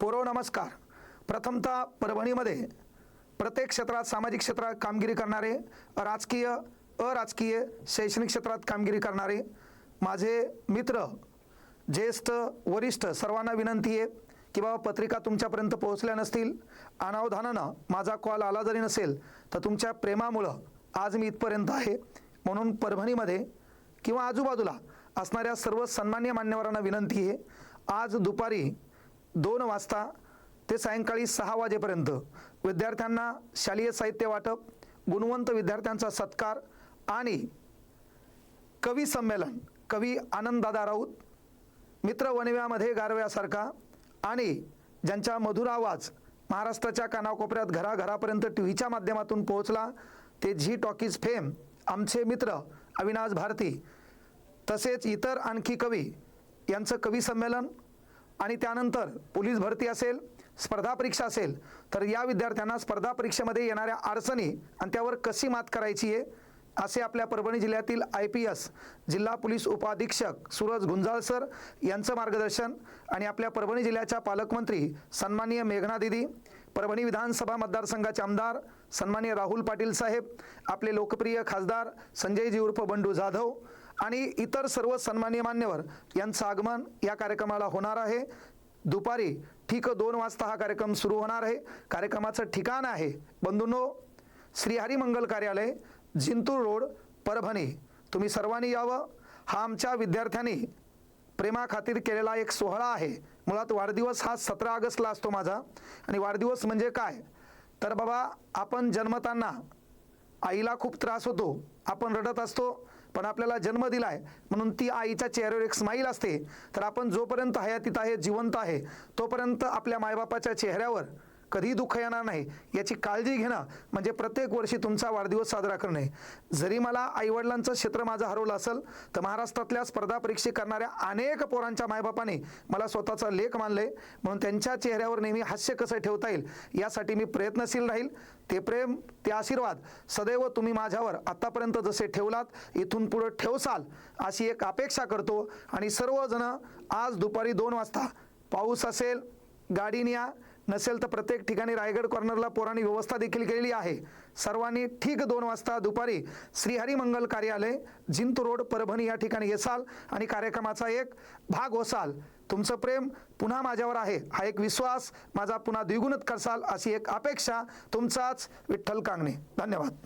पोरो नमस्कार. प्रथमतः परभणीमध्ये प्रत्येक क्षेत्रात सामाजिक क्षेत्रात कामगिरी करणारे राजकीय अराजकीय शैक्षणिक क्षेत्रात कामगिरी करणारे माझे मित्र ज्येष्ठ वरिष्ठ सर्वांना विनंती आहे की बाबा पत्रिका तुमच्यापर्यंत पोहोचल्या नसतील अनावधानानं माझा कॉल आला जरी नसेल तर तुमच्या प्रेमामुळं आज मी इथपर्यंत आहे. म्हणून परभणीमध्ये किंवा आजूबाजूला असणाऱ्या सर्व सन्मान्य मान्यवरांना विनंती आहे. आज दुपारी दोन वाजता ते सायंकाळी सहा वाजेपर्यंत विद्यार्थ्यांना शालेय साहित्य वाटप गुणवंत विद्यार्थ्यांचा सत्कार आणि कवी संमेलन कवी आनंददादा राऊत मित्र वनव्यामध्ये गारव्यासारखा आणि ज्यांचा मधुर आवाज महाराष्ट्राच्या कानाकोपऱ्यात घराघरापर्यंत टी व्हीच्या माध्यमातून पोहोचला ते झी टॉकीज फेम आमचे मित्र अविनाश भारती तसेच इतर आणखी कवी यांचं कवी संमेलन आणि त्यानंतर पोलीस भरती असेल स्पर्धा परीक्षा असेल तर या विद्यार्थ्यांना स्पर्धा परीक्षेमध्ये येणाऱ्या अडचणी आणि त्यावर कशी मात करायची आहे असे आपल्या परभणी जिल्ह्यातील आय पी एस जिल्हा पोलीस उपअधीक्षक सूरज गुंजाळ सर यांचं मार्गदर्शन आणि आपल्या परभणी जिल्ह्याच्या पालकमंत्री सन्माननीय मेघना दिदी परभणी विधानसभा मतदारसंघाचे आमदार सन्माननीय राहुल पाटील साहेब आपले लोकप्रिय खासदार संजयजी उर्फ बंडू जाधव आणि इतर सर्व सन्मान्य मान्यवर यांचं आगमन या कार्यक्रमाला होणार आहे. दुपारी ठीक दोन वाजता हा कार्यक्रम सुरू होणार आहे. कार्यक्रमाचं ठिकाण आहे. बंधूंनो श्रीहरिमंगल कार्यालय जिंतूर रोड परभणी. तुम्ही सर्वांनी यावं. हा आमच्या विद्यार्थ्यांनी प्रेमाखातीर केलेला एक सोहळा आहे. मुळात वाढदिवस हा सतरा ऑगस्टला असतो माझा. आणि वाढदिवस म्हणजे काय? तर बाबा आपण जन्मताना आईला खूप त्रास होतो. आपण रडत असतो. पण आपल्याला जन्म दिला आहे म्हणून ती आईच्या चेहऱ्यावर एक स्माईल असते. तर आपण जोपर्यंत हयातीत आहे जिवंत आहे तोपर्यंत आपल्या मायबापाच्या चेहऱ्यावर कधी दुःख येणार नाही. याची काळजी घेणं म्हणजे प्रत्येक वर्षी तुमचा वाढदिवस साजरा करणे. जरी मला आईवडिलांचं क्षेत्र माझं हरवलं असेल तर महाराष्ट्रातल्या स्पर्धा परीक्षा करणाऱ्या अनेक पोरांच्या मायबापाने मला स्वतःचा लेख मानले. म्हणून त्यांच्या चेहऱ्यावर नेहमी हास्य कसं ठेवता येईल यासाठी मी प्रयत्नशील राहील. ते प्रेम ते आशीर्वाद सदैव तुम्ही माझ्यावर आत्तापर्यंत जसे ठेवलात इथून पुढं ठेवसाल अशी एक अपेक्षा करतो. आणि सर्वजण आज दुपारी दोन वाजता पाऊस असेल गाडीने या नसेल तर प्रत्येक ठिकाणी रायगड कॉर्नरला पोरांनी व्यवस्था देखील केलेली आहे. सर्वांनी ठीक दोन वाजता दुपारी श्रीहरी मंगल कार्यालय जिंत रोड परभणी या ठिकाणी येसाल आणि कार्यक्रमाचा एक भाग होसाल. तुमचं प्रेम पुन्हा माझ्यावर आहे. हा एक विश्वास माझा पुन्हा द्विगुणित करसाल अशी एक अपेक्षा तुमचाच विठ्ठल कांगणे. धन्यवाद.